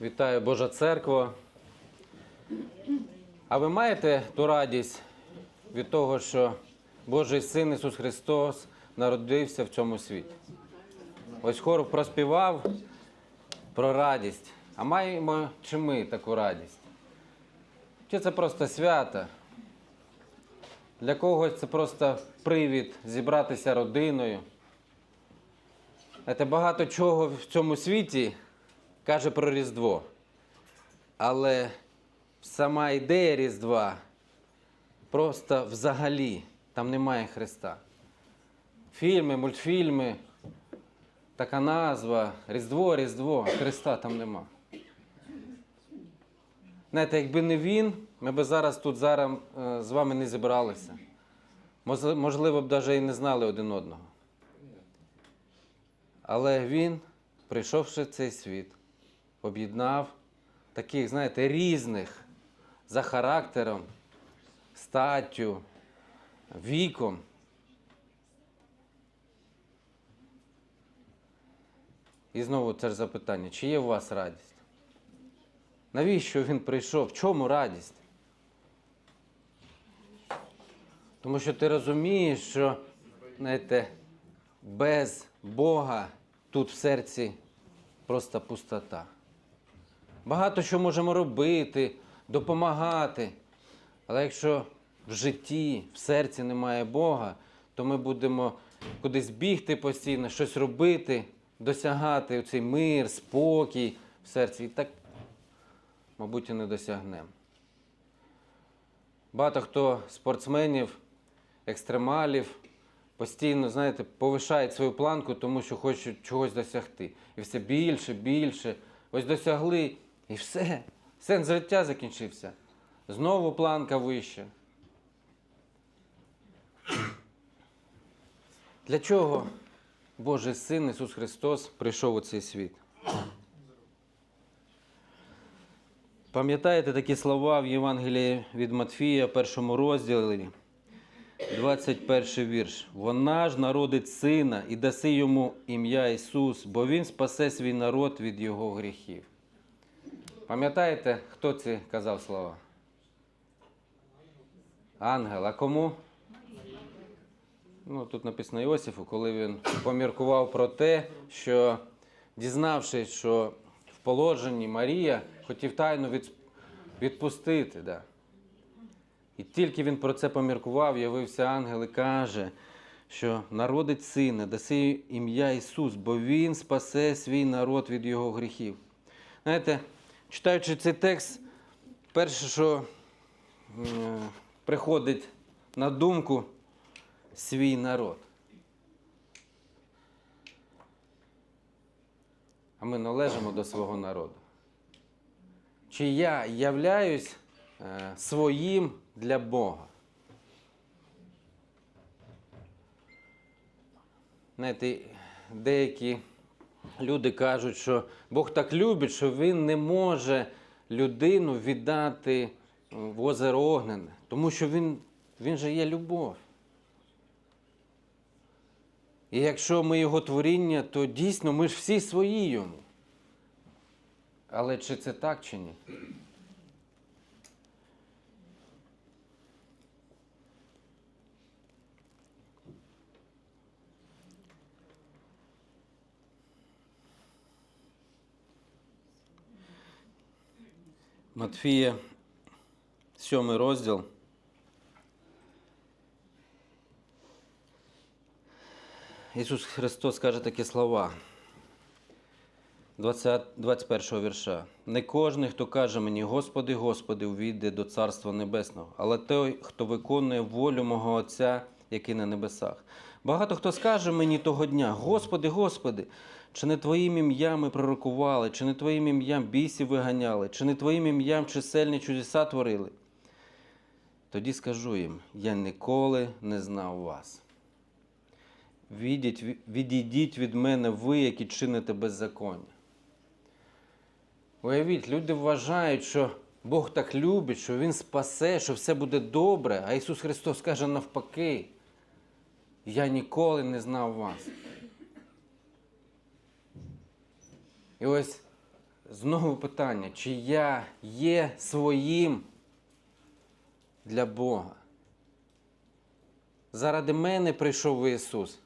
Вітаю Божа церква. А ви маєте ту радість від того, що Божий Син Ісус Христос народився в цьому світі? Ось хор проспівав про радість. А маємо чи ми таку радість? Чи це просто свято? Для когось це просто привід зібратися родиною. Це багато чого в цьому світі каже про Різдво. Але сама ідея Різдва просто взагалі там немає Христа. Фільми, мультфільми, така назва, Різдво, Різдво, Христа там нема. Знаєте, якби не він, ми б зараз тут зараз е, з вами не зібралися. Можливо, б навіть і не знали один одного. Але він, прийшовши в цей світ, об'єднав таких, знаєте, різних за характером, статтю, віком. І знову це ж запитання, чи є у вас радість? Навіщо він прийшов? В чому радість? Тому що ти розумієш, що знаєте, без Бога тут в серці просто пустота. Багато що можемо робити, допомагати. Але якщо в житті, в серці немає Бога, то ми будемо кудись бігти постійно, щось робити, досягати цей мир, спокій в серці. І так, мабуть, і не досягнемо. Багато хто спортсменів, екстремалів постійно, знаєте, повишають свою планку, тому що хочуть чогось досягти. І все більше, більше. Ось досягли, і все. Сенс життя закінчився. Знову планка вища. Для чого Божий Син Ісус Христос прийшов у цей світ? Пам'ятаєте такі слова в Євангелії від Матфія, першому розділі, 21 вірш. Вона ж народить сина і даси йому ім'я Ісус, бо Він спасе свій народ від його гріхів. Пам'ятаєте, хто ці казав слова? Ангел. А кому? Ну, тут написано Іосифу, коли він поміркував про те, що дізнавшись, що в положенні Марія хотів тайну від, відпустити. Да. І тільки він про це поміркував, явився ангел і каже, що народить сина, даси ім'я Ісус, бо Він спасе свій народ від його гріхів. Знаєте, читаючи цей текст, перше, що е, приходить на думку, свій народ. А ми належимо до свого народу. Чи я являюсь е, своїм для Бога? Знаєте, деякі люди кажуть, що Бог так любить, що Він не може людину віддати в озеро Огнене, тому що Він, він же є любов. І якщо ми його творіння, то дійсно ми ж всі свої йому. Але чи це так, чи ні? Матфія, сьомий розділ. Ісус Христос каже такі слова. 20, 21 вірша. Не кожен, хто каже мені, Господи, Господи, увійде до Царства Небесного, але той, хто виконує волю мого Отця, який на небесах. Багато хто скаже мені того дня: Господи, Господи, чи не Твоїм ім'ям ми пророкували, чи не Твоїм ім'ям бісів виганяли, чи не Твоїм ім'ям чисельні чудеса творили? Тоді скажу їм: я ніколи не знав вас. Відійдіть від мене ви, які чините беззаконня. Уявіть, люди вважають, що Бог так любить, що Він спасе, що все буде добре, а Ісус Христос каже навпаки. Я ніколи не знав вас. І ось знову питання, чи я є своїм для Бога? Заради мене прийшов Ісус.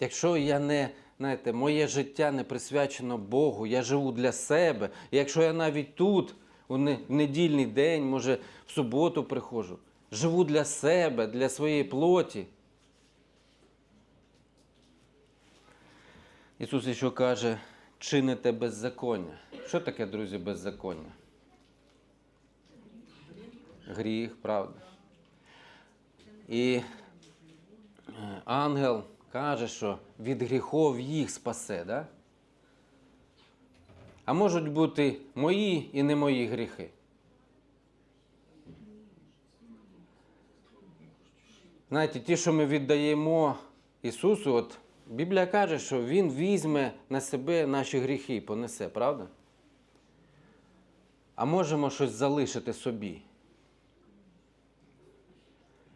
Якщо я не, знаєте, моє життя не присвячено Богу, я живу для себе. Якщо я навіть тут, у недільний день, може, в суботу приходжу, живу для себе, для своєї плоті. Ісус ще каже, чините беззаконня. Що таке, друзі, беззаконня? Гріх, правда. І е, ангел каже, що від гріхов їх спасе, да? А можуть бути мої і не мої гріхи. Знаєте, ті, що ми віддаємо Ісусу, от Біблія каже, що Він візьме на себе наші гріхи і понесе, правда? А можемо щось залишити собі.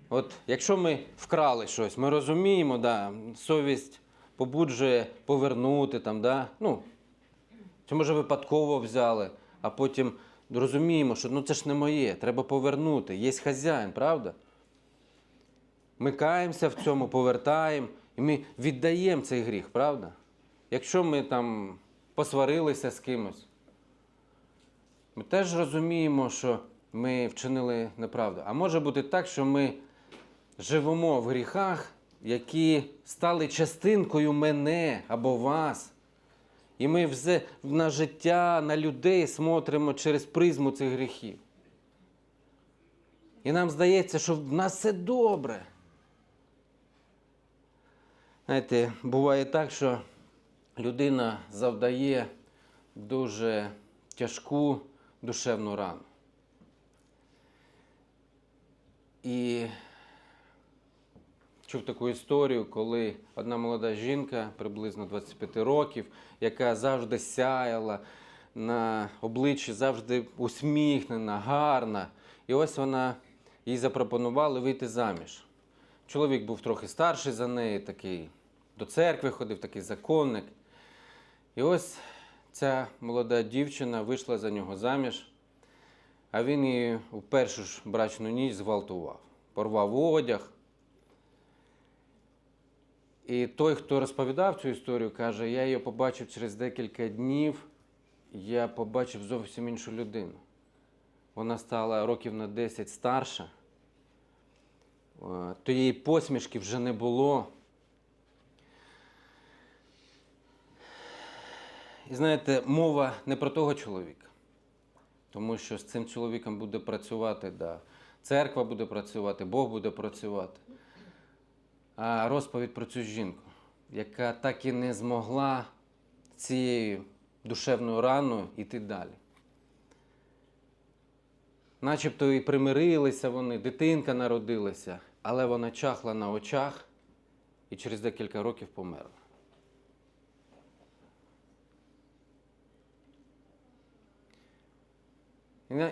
От якщо ми вкрали щось, ми розуміємо, да, совість побуджує повернути там, да, ну, чи може випадково взяли, а потім розуміємо, що ну це ж не моє, треба повернути. Є хазяїн, правда? Ми каємося в цьому, повертаємо, і ми віддаємо цей гріх, правда? Якщо ми там посварилися з кимось, ми теж розуміємо, що ми вчинили неправду. А може бути так, що ми живемо в гріхах, які стали частинкою мене або вас. І ми взе- на життя, на людей смотримо через призму цих гріхів. І нам здається, що в нас все добре. Знаєте, буває так, що людина завдає дуже тяжку душевну рану. І чув таку історію, коли одна молода жінка, приблизно 25 років, яка завжди сяяла на обличчі, завжди усміхнена, гарна. І ось вона їй запропонували вийти заміж. Чоловік був трохи старший за неї, такий до церкви ходив, такий законник. І ось ця молода дівчина вийшла за нього заміж, а він її у першу ж брачну ніч зґвалтував, порвав одяг. І той, хто розповідав цю історію, каже: я її побачив через декілька днів, я побачив зовсім іншу людину. Вона стала років на 10 старша. Е, Тієї посмішки вже не було. І знаєте, мова не про того чоловіка, тому що з цим чоловіком буде працювати, да. церква буде працювати, Бог буде працювати. А розповідь про цю жінку, яка так і не змогла цією душевною раною йти далі. Начебто і примирилися вони, дитинка народилася, але вона чахла на очах і через декілька років померла. І на-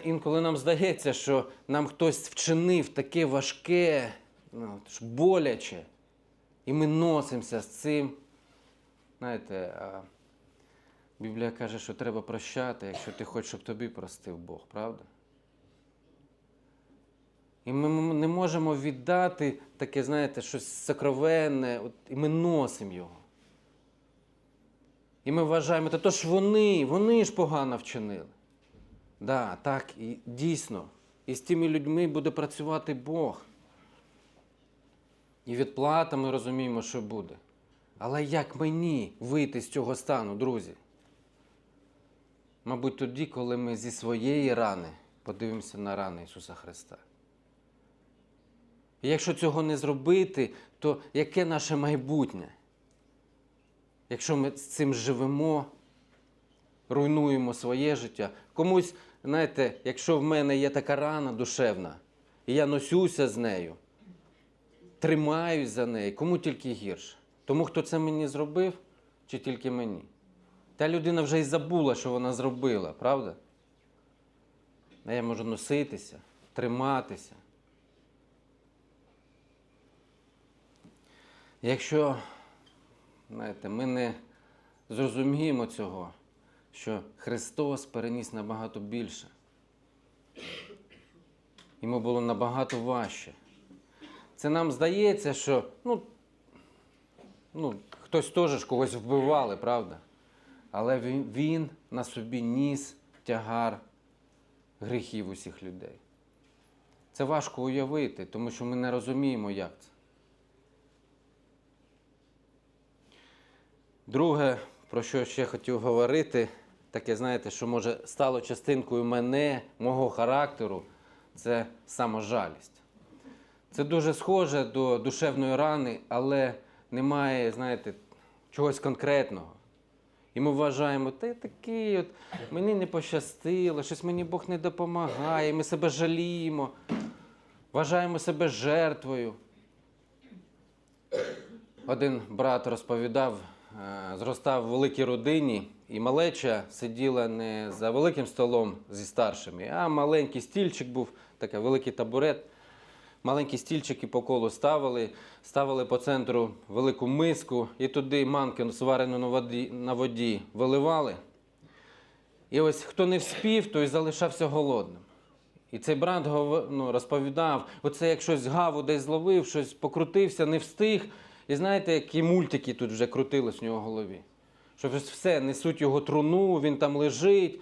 Інколи нам здається, що нам хтось вчинив таке важке, ну, боляче, і ми носимося з цим. Знаєте, Біблія каже, що треба прощати, якщо ти хочеш, щоб тобі простив Бог, правда? І ми не можемо віддати таке, знаєте, щось сокровенне, от, і ми носимо його. І ми вважаємо, то ж вони, вони ж погано вчинили. Да, так, і дійсно. І з тими людьми буде працювати Бог. І відплата ми розуміємо, що буде. Але як мені вийти з цього стану, друзі? Мабуть, тоді, коли ми зі своєї рани подивимося на рани Ісуса Христа. І якщо цього не зробити, то яке наше майбутнє? Якщо ми з цим живемо, руйнуємо своє життя. Комусь, знаєте, якщо в мене є така рана душевна, і я носюся з нею, тримаюсь за неї, кому тільки гірше. Тому, хто це мені зробив, чи тільки мені? Та людина вже й забула, що вона зробила, правда? А я можу носитися, триматися. Якщо знаєте, ми не зрозуміємо цього, що Христос переніс набагато більше. Йому було набагато важче. Це нам здається, що ну, ну, хтось теж когось вбивали, правда? Але він, він на собі ніс тягар гріхів усіх людей. Це важко уявити, тому що ми не розуміємо, як це. Друге, про що ще хотів говорити, таке, знаєте, що може стало частинкою мене, мого характеру, це саможалість. Це дуже схоже до душевної рани, але немає, знаєте, чогось конкретного. І ми вважаємо, ти такий, от, мені не пощастило, щось мені Бог не допомагає, ми себе жаліємо, вважаємо себе жертвою. Один брат розповідав, е, зростав в великій родині, і малеча сиділа не за великим столом зі старшими, а маленький стільчик був, такий великий табурет. Маленькі стільчики по колу ставили, ставили по центру велику миску і туди манки сварену на воді, на воді виливали. І ось хто не вспів, той залишався голодним. І цей брат ну, розповідав, оце як щось гаву десь зловив, щось покрутився, не встиг. І знаєте, які мультики тут вже крутились в нього в голові. Що все, несуть його труну, він там лежить,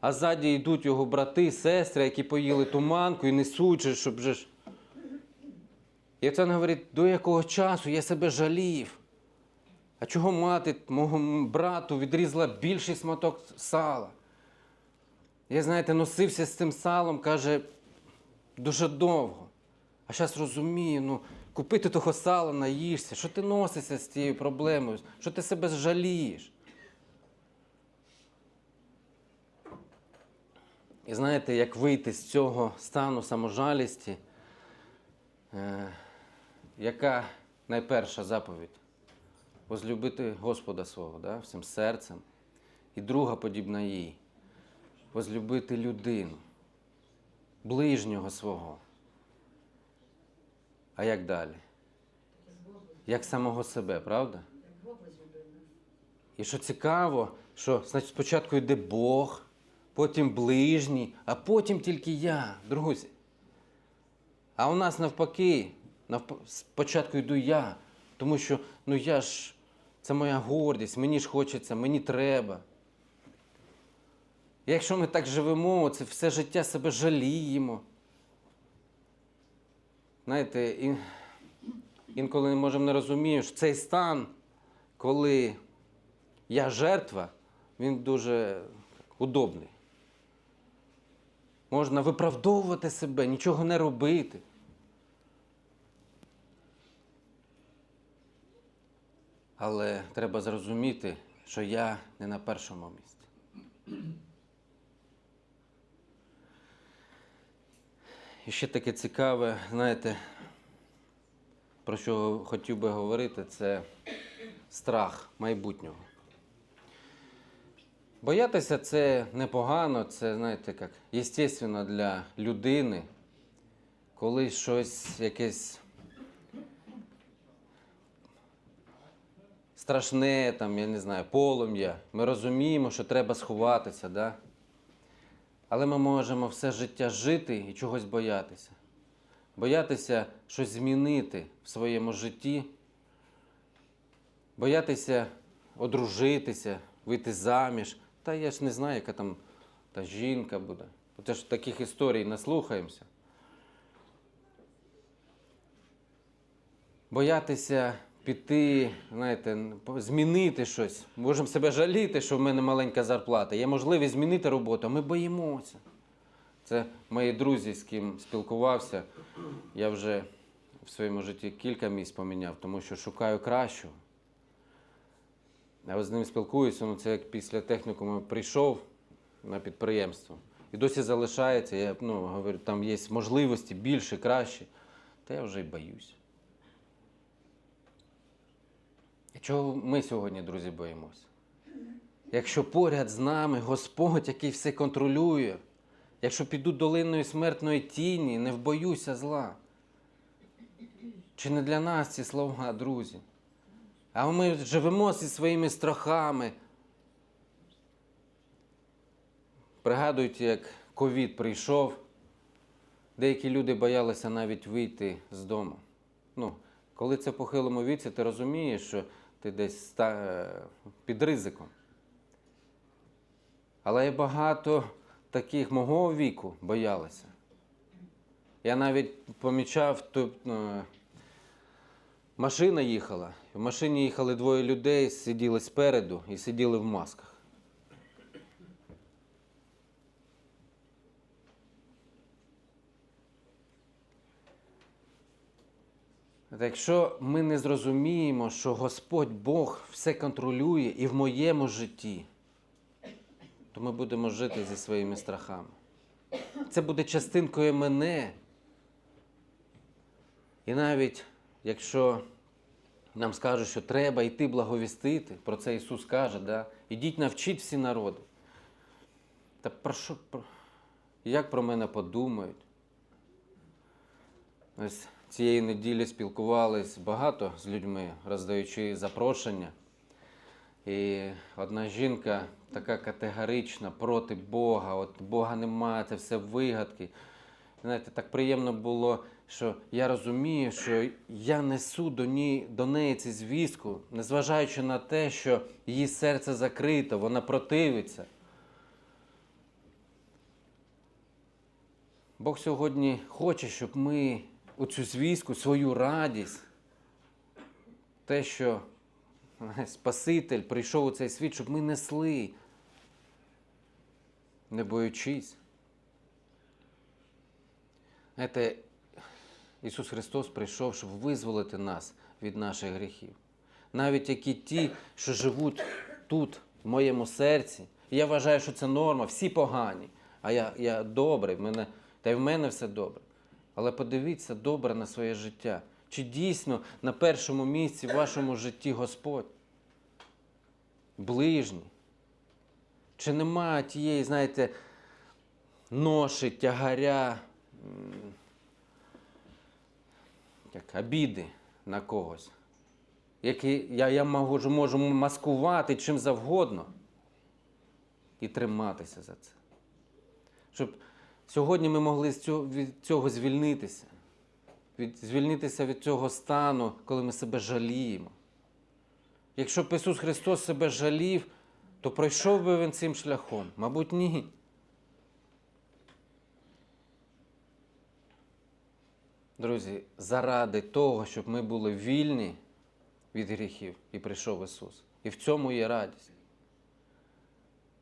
а ззаді йдуть його брати, сестри, які поїли ту манку і несуть, щоб же ж. І це говорить, до якого часу я себе жалів. А чого мати мого брату відрізала більший сматок сала? Я, знаєте, носився з цим салом, каже, дуже довго. А зараз розумію, ну, купити того сала, наїшся. Що ти носишся з цією проблемою? Що ти себе жалієш? І знаєте, як вийти з цього стану саможалісті? Е, яка найперша заповідь? Возлюбити Господа свого да, всім серцем. І друга подібна їй. Возлюбити людину, ближнього свого. А як далі? Як самого себе, правда? І що цікаво, що значить, спочатку йде Бог, потім ближній, а потім тільки я, друзі. А у нас навпаки, навп... спочатку йду я, тому що ну я ж, це моя гордість, мені ж хочеться, мені треба. Якщо ми так живемо, це все життя себе жаліємо. Знаєте, інколи можемо не розуміємо, що цей стан, коли я жертва, він дуже удобний. Можна виправдовувати себе, нічого не робити. Але треба зрозуміти, що я не на першому місці. І ще таке цікаве, знаєте, про що хотів би говорити, це страх майбутнього. Боятися це непогано, це, знаєте, як естественно для людини, коли щось якесь страшне, там, я не знаю, полум'я. Ми розуміємо, що треба сховатися, да? Але ми можемо все життя жити і чогось боятися. Боятися щось змінити в своєму житті, боятися одружитися, вийти заміж. Та я ж не знаю, яка там та жінка буде. Бо ж таких історій наслухаємося. Боятися піти, знаєте, змінити щось. Можемо себе жаліти, що в мене маленька зарплата. Є можливість змінити роботу, ми боїмося. Це мої друзі, з ким спілкувався. Я вже в своєму житті кілька місць поміняв, тому що шукаю кращого. Я з ним спілкуюся, ну це як після технікуму прийшов на підприємство. І досі залишається. Я ну, говорю, там є можливості більше, краще. Та я вже й боюсь. Чого ми сьогодні, друзі, боїмося? Якщо поряд з нами Господь, який все контролює, якщо піду долиною смертної тіні, не вбоюся зла. Чи не для нас ці слова, друзі? А ми живемо зі своїми страхами. Пригадуйте, як ковід прийшов, деякі люди боялися навіть вийти з дому. Ну, коли це в похилому віці, ти розумієш, що ти десь е, під ризиком. Але я багато таких мого віку боялися. Я навіть помічав, то, е, машина їхала. В машині їхали двоє людей, сиділи спереду і сиділи в масках. Якщо ми не зрозуміємо, що Господь Бог все контролює і в моєму житті, то ми будемо жити зі своїми страхами. Це буде частинкою мене. І навіть якщо нам скажуть, що треба йти благовістити, про це Ісус каже, да? ідіть навчіть всі народи. Та про що, про... як про мене подумають? Ось цієї неділі спілкувались багато з людьми, роздаючи запрошення. І одна жінка така категорична проти Бога, от Бога немає, це все вигадки. Знаєте, так приємно було, що я розумію, що я несу до, ні, до неї цю звістку, незважаючи на те, що її серце закрито, вона противиться. Бог сьогодні хоче, щоб ми оцю звістку, свою радість, те, що Спаситель прийшов у цей світ, щоб ми несли, не боючись. Знаєте, Ісус Христос прийшов, щоб визволити нас від наших гріхів. Навіть які ті, що живуть тут, в моєму серці. Я вважаю, що це норма, всі погані. А я, я добрий, в мене, та й в мене все добре. Але подивіться добре на своє життя. Чи дійсно на першому місці в вашому житті Господь? Ближній? Чи немає тієї, знаєте, ноші, тягаря, як обіди на когось, які я, я можу, можу маскувати чим завгодно і триматися за це. Щоб сьогодні ми могли від цього звільнитися, від, звільнитися від цього стану, коли ми себе жаліємо. Якщо б Ісус Христос себе жалів, то пройшов би він цим шляхом? Мабуть, ні. Друзі, заради того, щоб ми були вільні від гріхів, і прийшов Ісус. І в цьому є радість.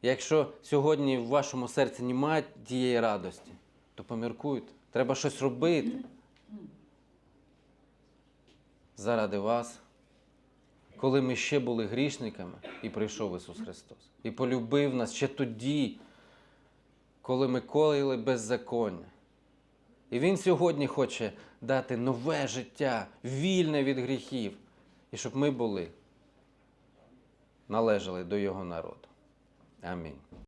Якщо сьогодні в вашому серці немає тієї радості, то поміркуйте. Треба щось робити. Заради вас, коли ми ще були грішниками, і прийшов Ісус Христос. І полюбив нас ще тоді, коли ми коїли беззаконня. І Він сьогодні хоче дати нове життя, вільне від гріхів, і щоб ми були, належали до Його народу. Amém.